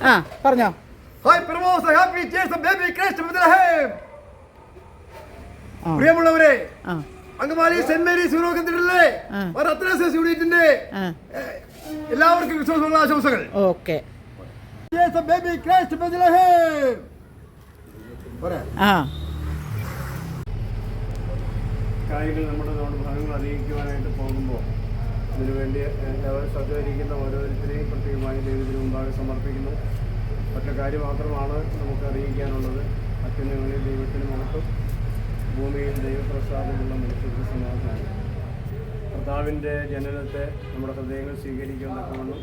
ആ. പറഞ്ഞോ. ഹായ് പ്രമോസ് ഹാപ്പി ചേസ് ബേബി ക്രിസ്റ്റ് ബദലഹേം പ്രിയമുള്ളവരെ അങ്കമാലി സെന്റ് മേരീസ്. റത്നസസ് യൂണിറ്റിന്റെ എല്ലാവർക്കും ക്രിസ്മസ് ആശംസകൾ. ഓക്കെ. ചേസ് ബേബി ക്രൈസ്റ്റ് പോരെ. ആ. കാര്യങ്ങൾ നമ്മുടെ നമ്മുടെ ഭാഗങ്ങൾ അറിയിക്കുവാനായിട്ട് പോകുമ്പോൾ അതിനുവേണ്ടി അവർ സഹകരിക്കുന്ന ഓരോരുത്തരെയും പ്രത്യേകമായി ദൈവത്തിന് മുമ്പാകെ സമർപ്പിക്കുന്നു. ഒറ്റ കാര്യം മാത്രമാണ് നമുക്ക് അറിയിക്കാനുള്ളത്. അത്യുന്നതങ്ങളിൽ ദൈവത്തിന് മഹത്വം. ഭൂമിയിൽ ദൈവപ്രസാദമുള്ള മനുഷ്യർക്ക് സമാധാനം. കർത്താവിന്റെ ജനനത്തെ നമ്മുടെ ഹൃദയങ്ങൾ സ്വീകരിക്കാൻ തക്കവണ്ണം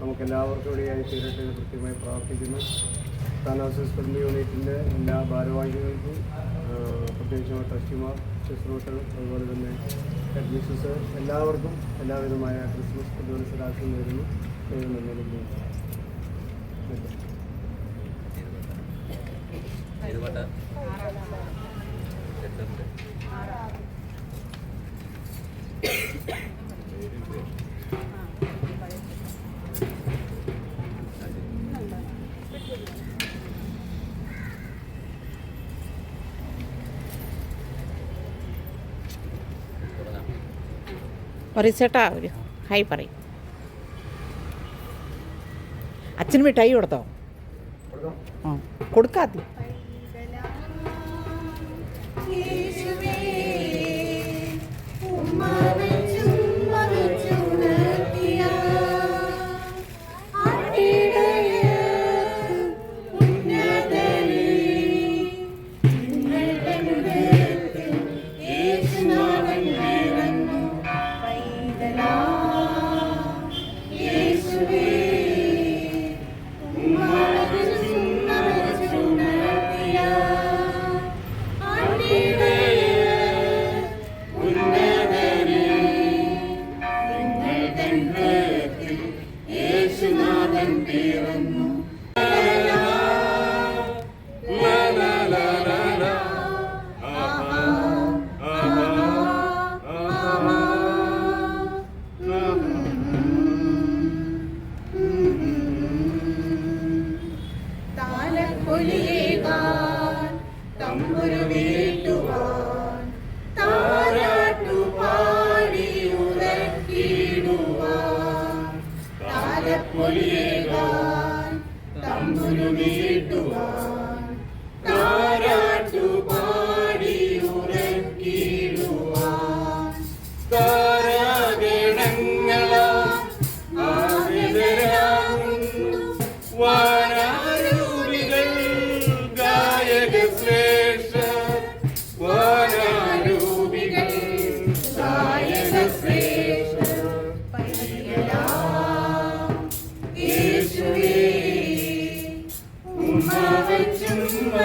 നമുക്കെല്ലാവർക്കും ഇടയായി തീരട്ടെ കൃത്യമായി പ്രാർത്ഥിക്കുന്നു. താനാസിസ് ഫ്രണ്ട് യൂണിറ്റിന്റെ എല്ലാ ഭാരവാഹികൾക്കും പ്രത്യേകിച്ചും ട്രസ്റ്റിമാർ ശുശ്രൂഷകൾ അതുപോലെ തന്നെ അഡ്മിഷൻസ് എല്ലാവർക്കും എല്ലാവിധമായ ക്രിസ്മസ് പുതുവത്സരാശം നേരുന്നു. ദൈവം നന്ദി പറയിച്ചേട്ടാ ഒരു ഹായ് പറയും. അച്ഛന് മിഠായി കൊടുത്തോ? ആ കൊടുക്കാത്തി താലപ്പൊലിയേകാൻ Guru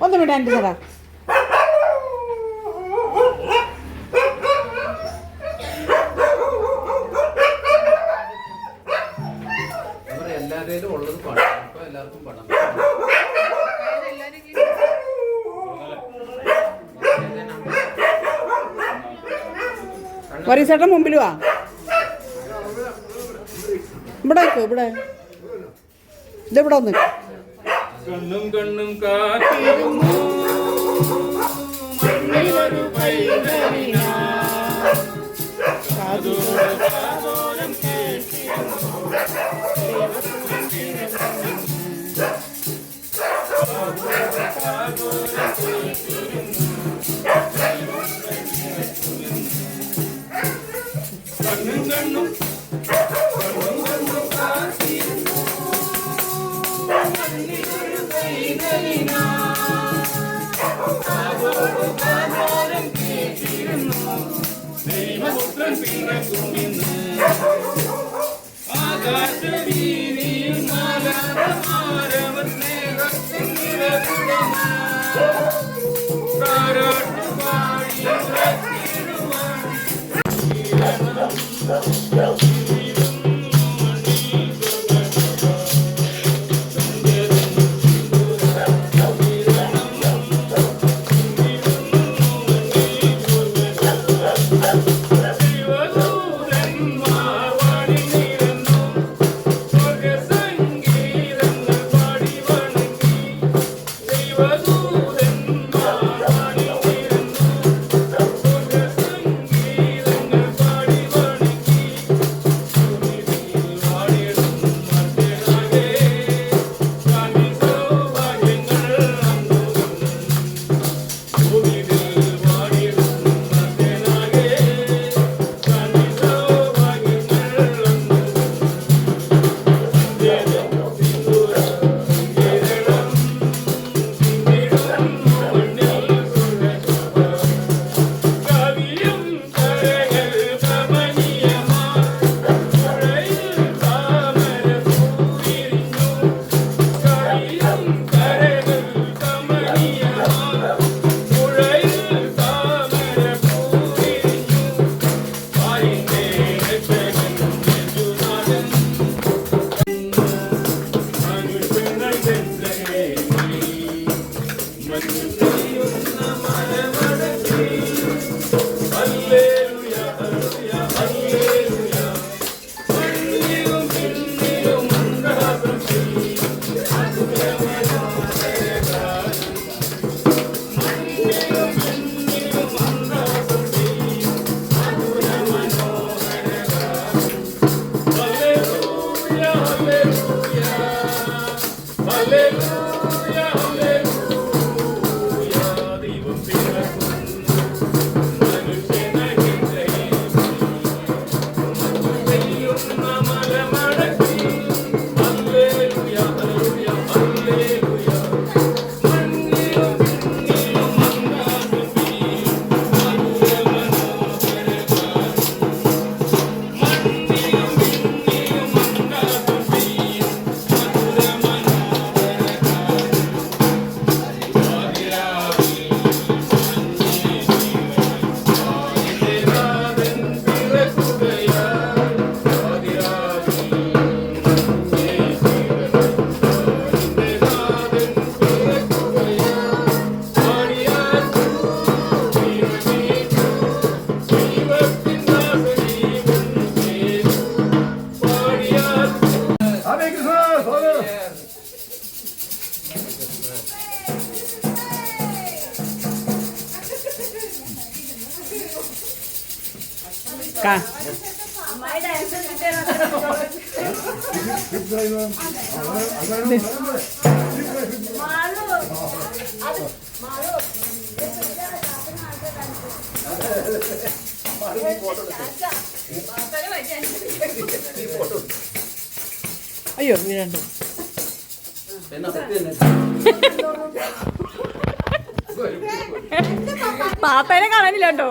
ഒന്ന് വിടാൻ സാറാ എല്ലാവരും ഉള്ളത് പണം ഇപ്പൊ എല്ലാവർക്കും പണം പറയിച്ചേട്ടൻ മുമ്പിൽ വാ ഇവിടെ ഇവിടെ ഇതെവിടെ ഒന്ന്? കണ്ണും കണ്ണും കാത്തിരുന്നു. മണ്ണിലൊരു പൈതലിനാ. കാതോട് കാതോരം Aleluia. അയ്യോ തന്നെ പാപ്പേനെ കാണാനില്ല കേട്ടോ